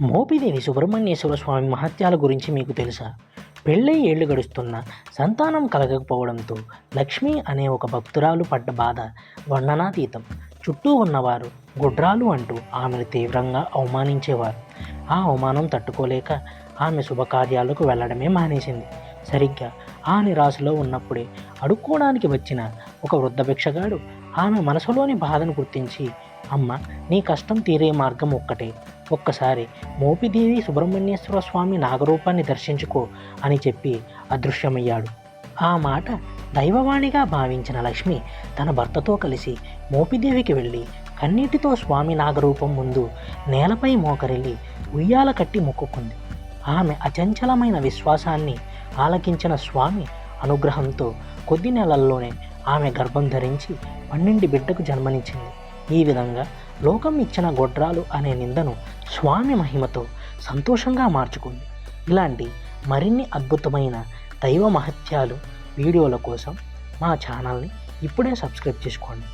మోపిదేవి సుబ్రహ్మణ్యేశ్వర స్వామి మహత్యాల గురించి మీకు తెలుసా? పెళ్ళై ఏళ్ళు గడుస్తున్న సంతానం కలగకపోవడంతో లక్ష్మి అనే ఒక భక్తురాలు పడ్డ బాధ వర్ణనాతీతం. చుట్టూ ఉన్నవారు గుడ్రాలు అంటూ ఆమెను తీవ్రంగా అవమానించేవారు. ఆ అవమానం తట్టుకోలేక ఆమె శుభకార్యాలకు వెళ్ళడమే మానేసింది. సరిగ్గా ఆ నిరాశలో ఉన్నప్పుడే అడుక్కోవడానికి వచ్చిన ఒక వృద్ధ భిక్షగాడు ఆమె మనసులోని బాధను గుర్తించి అమ్మ నీ కష్టం తీరే మార్గం ఒక్కటే. ఒక్కసారి మోపిదేవి సుబ్రహ్మణ్యేశ్వర స్వామి నాగరూపాన్ని దర్శించుకో అని చెప్పి అదృశ్యమయ్యాడు. ఆ మాట దైవవాణిగా భావించిన లక్ష్మి తన భర్తతో కలిసి మోపిదేవికి వెళ్ళి కన్నీటితో స్వామి నాగరూపం ముందు నేలపై మోకరిల్లి ఉయ్యాల కట్టి మొక్కుకుంది. ఆమె అచంచలమైన విశ్వాసాన్ని ఆలకించిన స్వామి అనుగ్రహంతో కొద్ది నెలల్లోనే ఆమె గర్భం ధరించి పన్నెండు బిడ్డకు జన్మనిచ్చింది. ఈ విధంగా లోకం ఇచ్చిన గొడ్రాలు అనే నిందను స్వామి మహిమతో సంతోషంగా మార్చుకుంది. ఇలాంటి మరిన్ని అద్భుతమైన దైవ మహత్యాలు వీడియోల కోసం మా ఛానల్ని ఇప్పుడే సబ్స్క్రైబ్ చేసుకోండి.